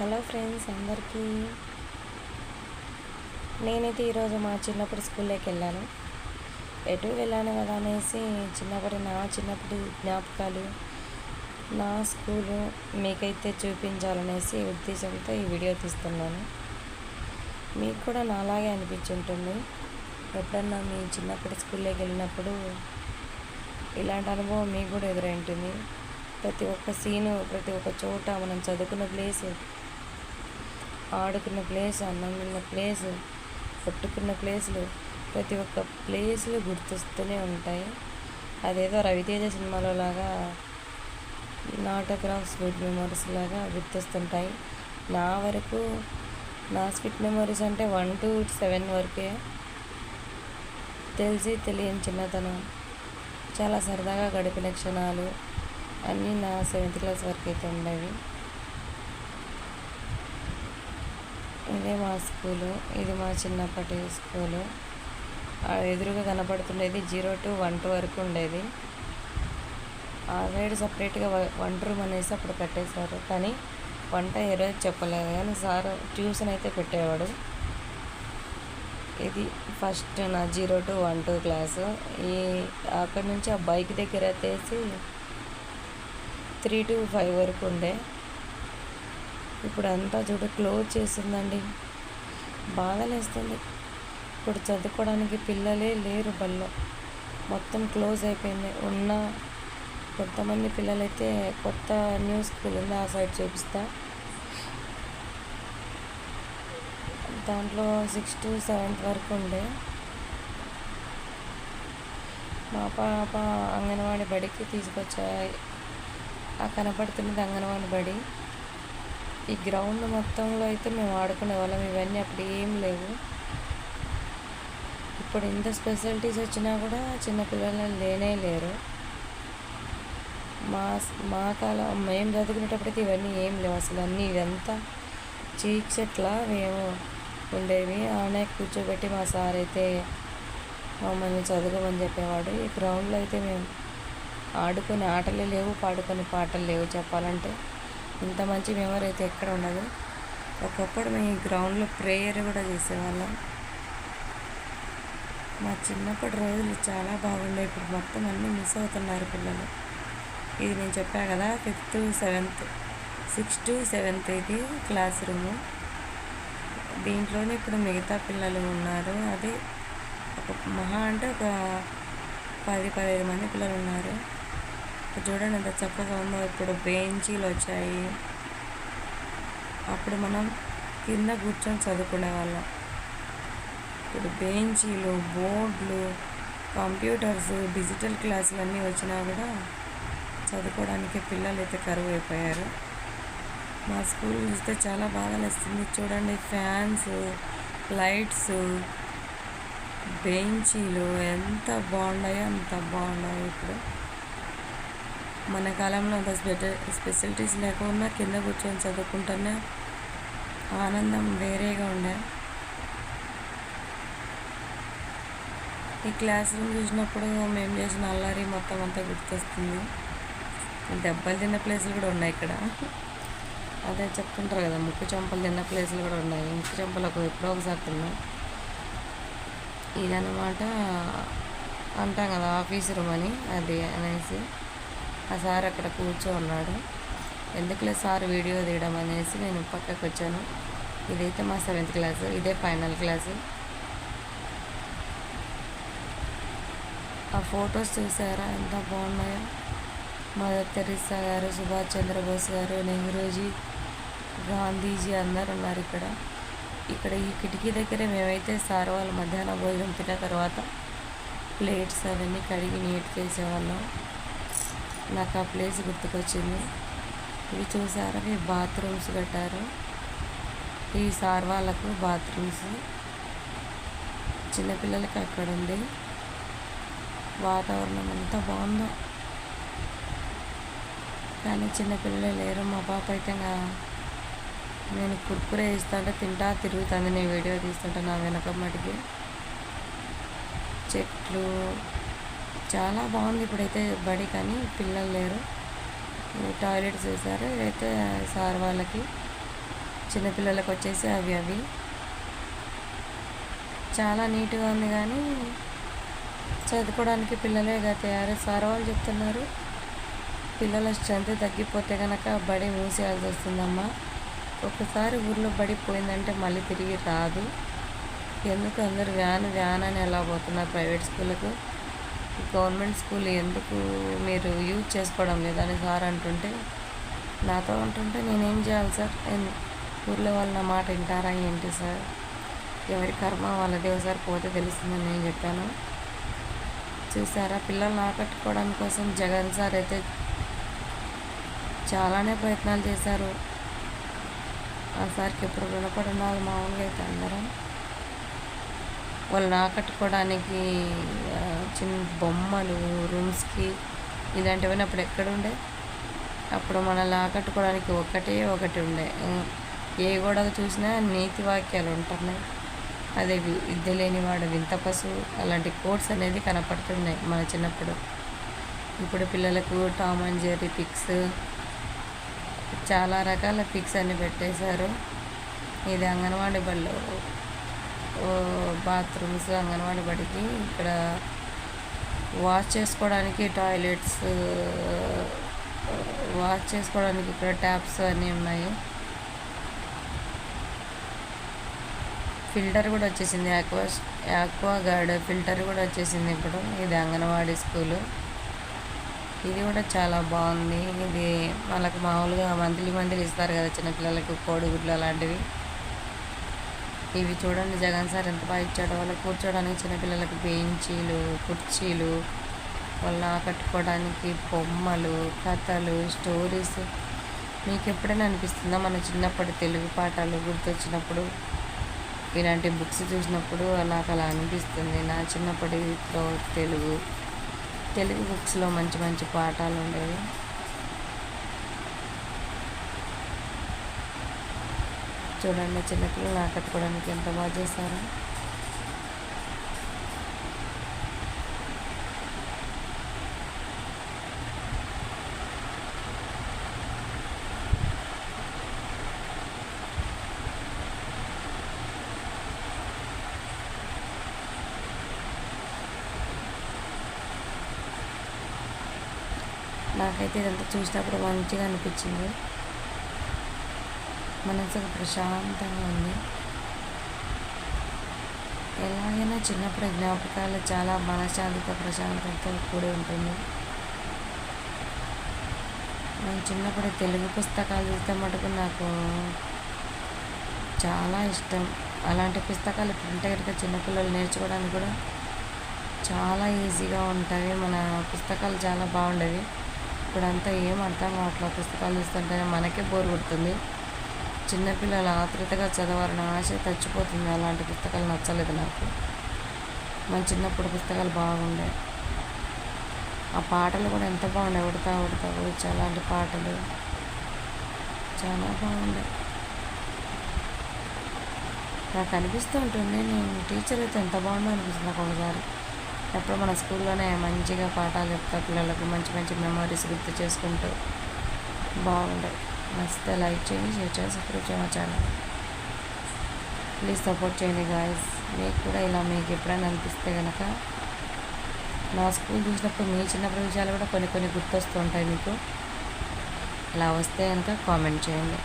Hello friends అందరికీ. నేనైతే ఈరోజు మా చిన్నప్పుడు స్కూల్లోకి వెళ్ళాను. ఎటు వెళ్ళాను కదా అనేసి చిన్నప్పటి నా చిన్నప్పటి జ్ఞాపకాలు నా స్కూలు మీకైతే చూపించాలనేసి ఉద్దేశంతో ఈ వీడియో తీస్తున్నాను. మీకు కూడా నాలాగే అనిపించుంటుంది. ఎప్పుడన్నా మీ చిన్నప్పుడు స్కూల్లోకి వెళ్ళినప్పుడు ఇలాంటి అనుభవం మీకు కూడా ఎదురైంటుంది. ప్రతి ఒక్క సీను ప్రతి ఒక్క చోట మనం చదువుకున్న ప్లేస్ ఆడుకున్న ప్లేస్ అన్నం తిన్న ప్లేస్ కొట్టుకున్న ప్లేస్లు ప్రతి ఒక్క ప్లేస్లు గుర్తొస్తూనే ఉంటాయి. అదేదో రవితేజ సినిమాలో లాగా నాటోగ్రాఫ్ స్వీట్ మెమరీస్ లాగా గుర్తొస్తుంటాయి. నా వరకు నా స్వీట్ మెమరీస్ అంటే వన్ టు సెవెన్ వరకే. తెలిసి తెలియని చిన్నతనం చాలా సరదాగా గడిపిన క్షణాలు అన్నీ నా సెవెంత్ క్లాస్ వరకు అయితే ఉండేవి. ఇదే మా స్కూలు ఇది మా చిన్నప్పటి స్కూలు. ఎదురుగా కనపడుతుండేది జీరో టు వన్ టూ వరకు ఉండేది. ఆ సైడ్ సపరేట్గా వన్ రూమ్ అనేసి అప్పుడు కట్టేశారు. కానీ వంట ఏ రోజు చెప్పలేదు. కానీ సార్ ట్యూషన్ అయితే పెట్టేవాడు. ఇది ఫస్ట్ నా zero to one two class. ఈ అక్కడి నుంచి ఆ బైక్ దగ్గర ఎత్తేసి త్రీ టు ఫైవ్ వరకు ఉండే. ఇప్పుడు అంతా చూడ క్లోజ్ చేసిందండి. బాధలేస్తుంది. ఇప్పుడు చదువుకోవడానికి పిల్లలే లేరు బల్లో. మొత్తం క్లోజ్ అయిపోయింది. ఉన్న కొంతమంది పిల్లలైతే కొత్త న్యూ స్కూల్ ఉంది ఆ సైడ్ చూపిస్తా. దాంట్లో సిక్స్ టు సెవెంత్ వరకు ఉండే. మా పాప అంగన్వాడి బడికి తీసుకొచ్చాయి. ఆ కనపడుతున్నది అంగన్వాడి బడి. ఈ గ్రౌండ్ మొత్తంలో అయితే మేము ఆడుకునే వాళ్ళం. ఇవన్నీ అప్పుడు ఏం లేవు. ఇప్పుడు ఇంత స్పెషాలిటీస్ వచ్చినా కూడా చిన్నపిల్లలు లేనే లేరు. మా మా కాలం మేము చదువుకునేటప్పటికి ఇవన్నీ ఏం లేవు అసలు. అన్నీ ఇదంతా చీక్ చెట్ల మేము ఉండేవి. ఆనే కూర్చోబెట్టి మా సార్ అయితే మమ్మల్ని చదువుకోమని చెప్పేవాడు. ఈ గ్రౌండ్లో అయితే మేము ఆడుకునే ఆటలే లేవు పాడుకునే పాటలు లేవు చెప్పాలంటే. ఇంత మంచి మెమరీ అయితే ఎక్కడ ఉండదు. ఒకప్పుడు మేము ఈ గ్రౌండ్లో ప్రేయర్ కూడా చేసేవాళ్ళం. మా చిన్నప్పటి రోజులు చాలా బాగుండే ఇప్పుడు మొత్తం అన్నీ మిస్ అవుతున్నారు పిల్లలు. ఇది నేను చెప్పా కదా fifth seventh sixth to seventh ఇది క్లాస్ రూము దీంట్లోనే ఇప్పుడు మిగతా పిల్లలు ఉన్నారు. అది ఒక మహా అంటే ఒక పది పదిహేను మంది పిల్లలు ఉన్నారు. చూడండి ఎంత చక్కగా ఉందో. ఇప్పుడు బెంచీలు వచ్చాయి. అప్పుడు మనం కింద కూర్చొని చదువుకునే వాళ్ళం. ఇప్పుడు బెంచీలు బోర్డులు కంప్యూటర్స్ డిజిటల్ క్లాసులు అన్నీ వచ్చినా కూడా చదువుకోవడానికి పిల్లలు అయితే కరువు అయిపోయారు మా స్కూల్ చూస్తే చాలా బాగా నచ్చింది. చూడండి ఫ్యాన్స్ లైట్స్ బెంచీలు ఎంత బాగున్నాయో అంత బాగున్నాయి ఇప్పుడు. మన కాలంలో అంత స్పెషల్ లేకుండా కింద కూర్చొని చదువుకుంటున్న ఆనందం వేరేగా ఉండే. ఈ క్లాస్ రూమ్ చూసినప్పుడు మేము చేసిన అల్లరి మొత్తం అంతా గుర్తొస్తుంది. దెబ్బలు తిన్న ప్లేసులు కూడా ఉన్నాయి ఇక్కడ. అదే చెప్తుంటారు కదా ముక్కు చెంపలు తిన్న ప్లేసులు కూడా ఉన్నాయి. ముక్కు చెంపలు ఒక ఎప్పుడో ఒకసారి తిన్నాం. ఇదన్నమాట అంటాం కదా ఆఫీస్ రూమ్ అని అది అనేసి. ఆ సార్ అక్కడ కూర్చో ఉన్నాడు. ఎందుకులే సార్ వీడియో తీయడం అనేసి నేను పక్కకు వచ్చాను. ఇదైతే మా సెవెంత్ క్లాసు ఇదే ఫైనల్ క్లాసు. ఆ ఫొటోస్ చూసారా? ఎంత బాగున్నాయో. మదర్ తెరిసా గారు సుభాష్ చంద్రబోస్ గారు నెహ్రూజీ గాంధీజీ అందరు ఉన్నారు ఇక్కడ. ఇక్కడ ఈ కిటికీ దగ్గర మేమైతే సార్ వాళ్ళు మధ్యాహ్నం భోజనం తిన్న తర్వాత ప్లేట్స్ అవన్నీ కడిగి నీట్ చేసేవాళ్ళం. నాకు ఆ ప్లేస్ గుర్తుకొచ్చింది. ఇవి చూసారా? ఇవి బాత్రూమ్స్ కట్టారు. ఈ సార్ వాళ్ళకు బాత్రూమ్స్ చిన్నపిల్లలకి అక్కడ ఉంది. వాతావరణం అంతా బాగుందో. కానీ చిన్నపిల్లలే లేరు. మా పాప అయితే నేను కుర్కురే ఇస్తుంటే తింటా తిరుగుతుంది. నేను వీడియో తీస్తుంటా నా వెనక మటుకి. చెట్లు చాలా బాగుంది ఇప్పుడైతే బడి కానీ పిల్లలు లేరు. టాయిలెట్స్ వేశారు. ఇదైతే సార్ వాళ్ళకి చిన్నపిల్లలకు వచ్చేసి అవి అవి. చాలా నీట్గా ఉంది కానీ చదువుకోవడానికి పిల్లలే తయారు. సార్ వాళ్ళు చెప్తున్నారు పిల్లల స్ట్రెంత్ తగ్గిపోతే కనుక బడి మూసేయాల్సి వస్తుందమ్మా. ఒకసారి ఊర్లో బడి పోయిందంటే మళ్ళీ తిరిగి రాదు. ఎందుకు అందరు వ్యాన్ వ్యాన్ అని ఎలా పోతున్నారు ప్రైవేట్ స్కూళ్ళకు గవర్నమెంట్ స్కూల్ ఎందుకు మీరు యూజ్ చేసుకోవడం లేదని సార్ అంటుంటే నాతో అంటుంటే నేనేం చేయాలి సార్? ఊర్లో వాళ్ళ నా మాట వింటారా ఏంటి సార్? ఎవరి కర్మ వాళ్ళదే ఒకసారి పోతే తెలుస్తుందని నేను చెప్పాను. చూసారా? పిల్లల్ని ఆకట్టుకోవడం కోసం జగన్ సార్ అయితే చాలానే ప్రయత్నాలు చేశారు. ఆ సార్కి ఎప్పుడు రుణపడి ఉన్నారు? మామూలుగా అయితే అందరం. వాళ్ళని ఆకట్టుకోవడానికి చిన్న బొమ్మలు రూమ్స్కి ఇలాంటివన్నీ అప్పుడు ఎక్కడ ఉండే అప్పుడు మనల్ని ఆకట్టుకోవడానికి ఒకటే ఒకటి ఉండే. ఏ గోడకు చూసినా నీతి వాక్యాలు ఉంటున్నాయి. అదే వి- విద్య లేనివాడు వింత పశువు. అలాంటి కోడ్స్ అనేది కనపడుతున్నాయి మన చిన్నప్పుడు. ఇప్పుడు పిల్లలకు టామ్ అండ్ జెర్రీ పిక్స్ చాలా రకాల పిక్స్ అన్ని పెట్టేశారు. ఇది అంగన్వాడీ బళ్ళు. బాత్రూమ్స్ అంగన్వాడీ బడికి ఇక్కడ వాష్ చేసుకోవడానికి టాయిలెట్స్ వాష్ చేసుకోవడానికి ఇక్కడ ట్యాప్స్ అన్నీ ఉన్నాయి. ఫిల్టర్ కూడా వచ్చేసింది. ఆక్వా ఆక్వా గార్డ్ ఫిల్టర్ కూడా వచ్చేసింది ఇప్పుడు. ఇది అంగన్వాడీ స్కూలు. ఇది కూడా చాలా బాగుంది. ఇది వాళ్ళకి మామూలుగా మంత్లీ మంత్లీ ఇస్తారు కదా చిన్నపిల్లలకు కోడిగుడ్లు అలాంటివి. ఇవి చూడండి జగన్ సార్ ఎంత బాగా ఇచ్చాడో. వాళ్ళకి కూర్చోడానికి చిన్నపిల్లలకి బెంచీలు కుర్చీలు వాళ్ళని ఆకట్టుకోవడానికి బొమ్మలు కథలు స్టోరీస్. మీకు ఎప్పుడైనా అనిపిస్తుందా? మన చిన్నప్పటి తెలుగు పాఠాలు గుర్తొచ్చినప్పుడు ఇలాంటి బుక్స్ చూసినప్పుడు నాకు అలా అనిపిస్తుంది. నా చిన్నప్పటిలో తెలుగు తెలుగు బుక్స్లో మంచి మంచి పాఠాలు ఉండేవి. చూడండి చిన్నపిల్లలు ఆకట్టుకోవడానికి ఎంత బాగా చేశారు. నాకైతే ఇదంతా చూసినప్పుడు మంచిగా అనిపించింది. మనసుకు ప్రశాంతంగా ఉంది. ఎలాగైనా చిన్నప్పుడు జ్ఞాపకాలు చాలా మనశ్శాంతితో ప్రశాంతతతో కూడి ఉంటుంది. నేను చిన్నప్పుడు తెలుగు పుస్తకాలు చూస్తే మటుకు నాకు చాలా ఇష్టం. అలాంటి పుస్తకాలు ప్రింటెడ్గా చిన్నపిల్లలు నేర్చుకోవడానికి కూడా చాలా ఈజీగా ఉంటాయి. మన పుస్తకాలు చాలా బాగుండేవి. ఇప్పుడంతా ఏం అర్థం కావట్లేదు. పుస్తకాలు చూస్తుంటే మనకే బోర్ కొడుతుంది. చిన్నపిల్లలు ఆతృతగా చదవాలని ఆశ చచ్చిపోతుంది అలాంటి పుస్తకాలు నచ్చలేదు నాకు. మన చిన్నప్పుడు పుస్తకాలు బాగుండే. ఆ పాటలు కూడా ఎంత బాగుండే ఉడతా ఉడతా కూర్చో అలాంటి పాటలు. చాలా బాగుండే. నాకు అనిపిస్తూ ఉంటుంది నేను టీచర్ అయితే ఎంత బాగుందో అనిపిస్తుంది నాకు ఒకసారి. ఎప్పుడు మన స్కూల్లోనే మంచిగా పాఠాలు చెప్తా పిల్లలకు మంచి మంచి మెమరీస్ గుర్తు చేసుకుంటూ బాగుండే. నచ్చితే లైక్ చేయండి షేర్ చేయండి సబ్స్క్రైబ్ చేయండి మా ఛానల్ ప్లీజ్ సపోర్ట్ చేయండి గాయస్ మీకు కూడా ఇలా మీకు ఎప్పుడైనా అనిపిస్తే కనుక నా స్కూల్ చూసినప్పుడు మీ చిన్నప్పుడు విషయాలు కూడా కొన్ని కొన్ని గుర్తొస్తూ ఉంటాయి మీకు అలా వస్తే కనుక కామెంట్ చేయండి